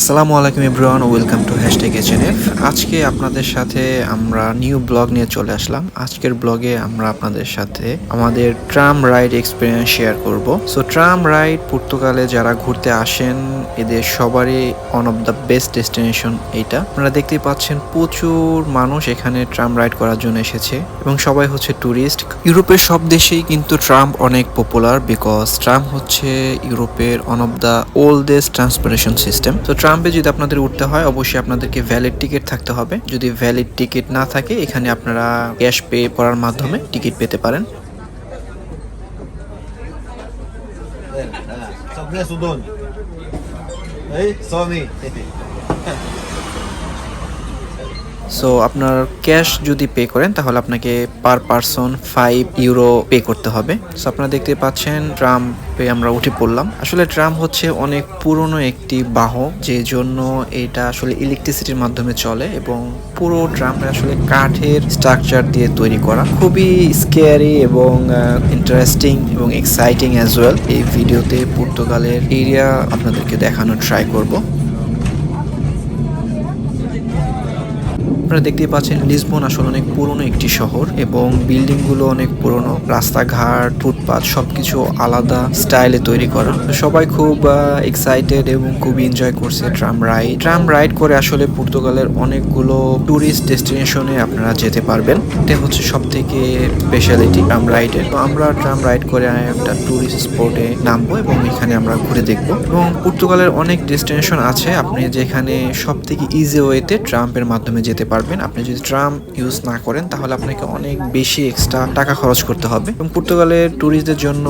আসসালামু আলাইকুম everyone, welcome to hashtag HNF আজকে আপনাদের সাথে আমরা নিউ ব্লগ নিয়ে চলে আসলাম। আজকের ব্লগে আমরা আপনাদের সাথে আমাদের ট্রাম রাইড এক্সপিরিয়েন্স শেয়ার করব। সো, ট্রাম রাইড পর্তুগালে যারা ঘুরতে আসেন, এদের সবারই one of the best destination এইটা। আপনারা দেখতেই পাচ্ছেন প্রচুর মানুষ এখানে ট্রাম রাইড করার জন্য এসেছে এবং সবাই হচ্ছে ট্যুরিস্ট ইউরোপের সব দেশেই কিন্তু ট্রাম অনেক পপুলার বিকজ ট্রাম হচ্ছে ইউরোপের one of the oldest transportation system তো ট্রাম্পে যদি আপনাদের উঠতে হয়, অবশ্যই আপনাদেরকে ভ্যালিড টিকিট থাকতে হবে। যদি ভ্যালিড টিকিট না থাকে, এখানে আপনারা ক্যাশ পে করার মাধ্যমে টিকিট পেতে পারেন। conhece o সো আপনার ক্যাশ যদি পে করেন, তাহলে আপনাকে per person five euro pay করতে হবে। সো আপনারা দেখতে পাচ্ছেন ট্রাম্পে আমরা উঠে পড়লাম। আসলে ট্রাম হচ্ছে অনেক পুরনো একটি বাহক যে জন্য এটা আসলে ইলেকট্রিসিটির মাধ্যমে চলে এবং পুরো ট্রামটা আসলে কাঠের স্ট্রাকচার দিয়ে তৈরি করা। খুবই স্কেয়ারি এবং ইন্টারেস্টিং এবং এক্সাইটিং অ্যাজ ওয়েল এই ভিডিওতে পর্তুগালের এরিয়া আপনাদেরকে দেখানোর ট্রাই করব। আপনারা দেখতেই পাচ্ছেন, লিসবন আসলে অনেক পুরনো একটি শহর এবং বিল্ডিংগুলো অনেক পুরনো। রাস্তাঘাট ফুটপাথ সবকিছু আলাদা স্টাইলে তৈরি করা। সবাই খুব এক্সাইটেড এবং খুব এনজয় করছে ট্রাম রাইড। ট্রাম রাইড করে আসলে পর্তুগালের অনেকগুলো ট্যুরিস্ট ডেস্টিনেশনে আপনারা যেতে পারবেন। এটা হচ্ছে সব থেকে স্পেশালিটি ট্রাম রাইডের। তো আমরা ট্রাম রাইড করে একটা ট্যুরিস্ট স্পটে নামবো এবং এখানে আমরা ঘুরে দেখব। এবং পর্তুগালের অনেক ডেস্টিনেশন আছে। আপনি যেখানে সব থেকে ইজি ওয়েতে ট্রাম্পের মাধ্যমে যেতে পারবেন। আপনি যদি ট্রাম ইউজ না করেন, তাহলে আপনাকে অনেক বেশি এক্সট্রা টাকা খরচ করতে হবে। এবং পর্তুগালের ট্যুরিস্টদের জন্য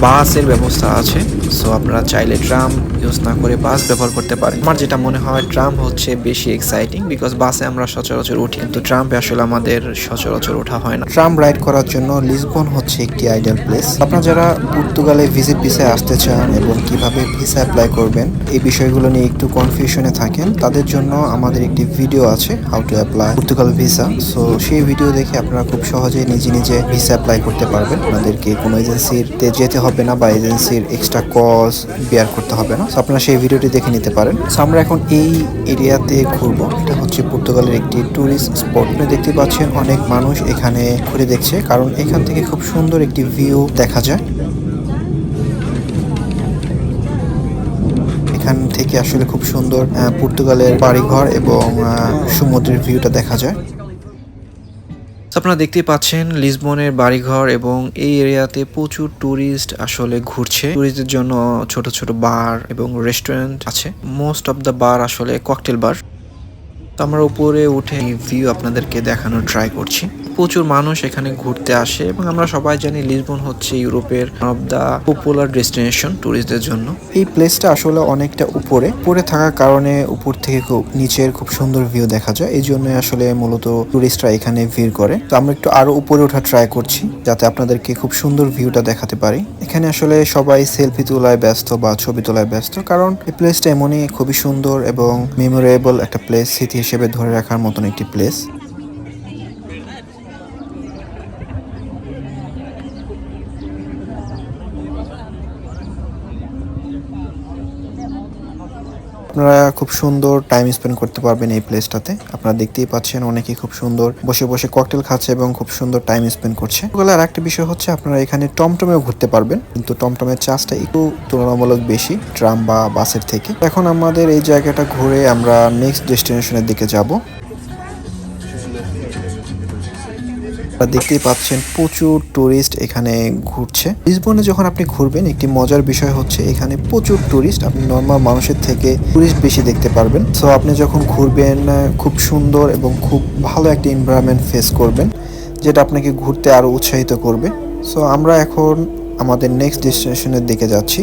বাসের ব্যবস্থা আছে। সো আপনারা চাইলে ট্রাম ইউজ না করে বাস ব্যবহার করতে পারেন। আমার যেটা মনে হয় ট্রাম হচ্ছে বেশি এক্সাইটিং বিকজ বাসে আমরা সচরাচর উঠি। কিন্তু ট্রাম্পে আসলে আমাদের সচরাচর ওঠা হয় না। ট্রাম রাইড করার জন্য লিসবন হচ্ছে একটি আইডিয়াল প্লেস আপনারা যারা পর্তুগালে ভিজিট ভিসায় আসতে চান এবং কীভাবে ভিসা অ্যাপ্লাই করবেন, এই বিষয়গুলো নিয়ে একটু কনফিউশনে থাকেন। তাদের জন্য আমাদের একটি ভিডিও আছে how to apply Portugal visa so সেই ভিডিও দেখে আপনারা খুব সহজে নিজে নিজে ভিসা অ্যাপ্লাই করতে পারবেন। আপনাদেরকে কোনো এজেন্সিতে যেতে হবে না বা এজেন্সির এক্সট্রা কস্ট বেয়ার করতে হবে না। সো আপনারা সেই ভিডিওটি দেখে নিতে পারেন। সো আমরা এখন এই এরিয়াতে ঘুরবো। এটা হচ্ছে পর্তুগালের একটি ট্যুরিস্ট স্পট আপনি দেখতে পাচ্ছেন অনেক মানুষ এখানে ঘুরে দেখছে, কারণ এখান থেকে খুব সুন্দর একটি ভিউ দেখা যায়। এখান থেকে আসলে খুব সুন্দর পর্তুগালের বাড়িঘর এবং সমুদ্রের ভিউটা দেখা যায়। আপনারা দেখতে পাচ্ছেন লিসবনের বাড়িঘর এবং এই এরিয়াতে প্রচুর ট্যুরিস্ট আসলে ঘুরছে। ট্যুরিস্টদের জন্য ছোট ছোট বার এবং রেস্টুরেন্ট আছে। মোস্ট অফ দ্য বার আসলে ককটেল বার তো আমরা উপরে উঠে ভিউ আপনাদেরকে দেখানোর ট্রাই করছি। প্রচুর মানুষ এখানে ঘুরতে আসে এবং আমরা সবাই জানি লিসবন হচ্ছে ইউরোপের অফ দ্য পপুলার ডেস্টিনেশন ট্যুরিস্টদের জন্য। এই প্লেসটা আসলে অনেকটা উপরে। উপরে থাকার কারণে উপর থেকে খুব নিচের খুব সুন্দর ভিউ দেখা যায়। এই জন্য আসলে মূলত টুরিস্টরা এখানে ভিড় করে। তো আমরা একটু আরও উপরে ওঠা ট্রাই করছি, যাতে আপনাদেরকে খুব সুন্দর ভিউটা দেখাতে পারি। এখানে আসলে সবাই সেলফি তোলায় ব্যস্ত বা ছবি তোলায় ব্যস্ত, কারণ এই প্লেসটা এমনই খুবই সুন্দর এবং মেমোরেবল একটা প্লেস স্মৃতি হিসেবে ধরে রাখার মতন একটি প্লেস আপনারা খুব সুন্দর টাইম স্পেন্ড করতে পারবেন এই প্লেসটাতে আপনারা দেখতেই পাচ্ছেন অনেকেই খুব সুন্দর বসে বসে ককটেল খাচ্ছে এবং খুব সুন্দর টাইম স্পেন্ড করছে। আর একটা বিষয় হচ্ছে আপনারা এখানে টমটমেও ঘুরতে পারবেন, কিন্তু টমটমের চার্জটা একটু তুলনামূলক বেশি, ট্রাম বা বাসের থেকে। এখন আমাদের এই জায়গাটা ঘুরে আমরা নেক্সট ডেস্টিনেশনের দিকে যাব। দেখতেই পাচ্ছেন প্রচুর টুরিস্ট এখানে ঘুরছে। লিসবনে যখন আপনি ঘুরবেন, একটি মজার বিষয় হচ্ছে এখানে প্রচুর টুরিস্ট আপনি নর্মাল মানুষের থেকে টুরিস্ট বেশি দেখতে পারবেন। সো আপনি যখন ঘুরবেন খুব সুন্দর এবং খুব ভালো একটা এনভায়রনমেন্ট ফেস করবেন, যেটা আপনাকে ঘুরতে আরও উৎসাহিত করবে। সো আমরা এখন আমাদের নেক্সট ডেস্টিনেশনের দিকে যাচ্ছি।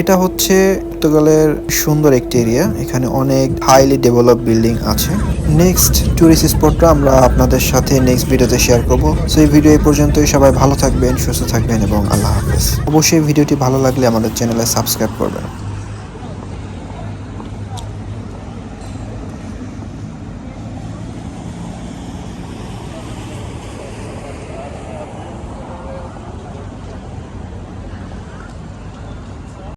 এটা হচ্ছে পর্তুগালের সুন্দর একটি এরিয়া এখানে অনেক হাইলি ডেভেলপ বিল্ডিং আছে। নেক্সট টুরিস্ট স্পটটা আমরা আপনাদের সাথে নেক্সট ভিডিওতে শেয়ার করব। সেই ভিডিও এই পর্যন্তই। সবাই ভালো থাকবেন, সুস্থ থাকবেন এবং আল্লাহ হাফেজ। অবশ্যই ভিডিওটি ভালো লাগলে আমাদের চ্যানেলে সাবস্ক্রাইব করবেন।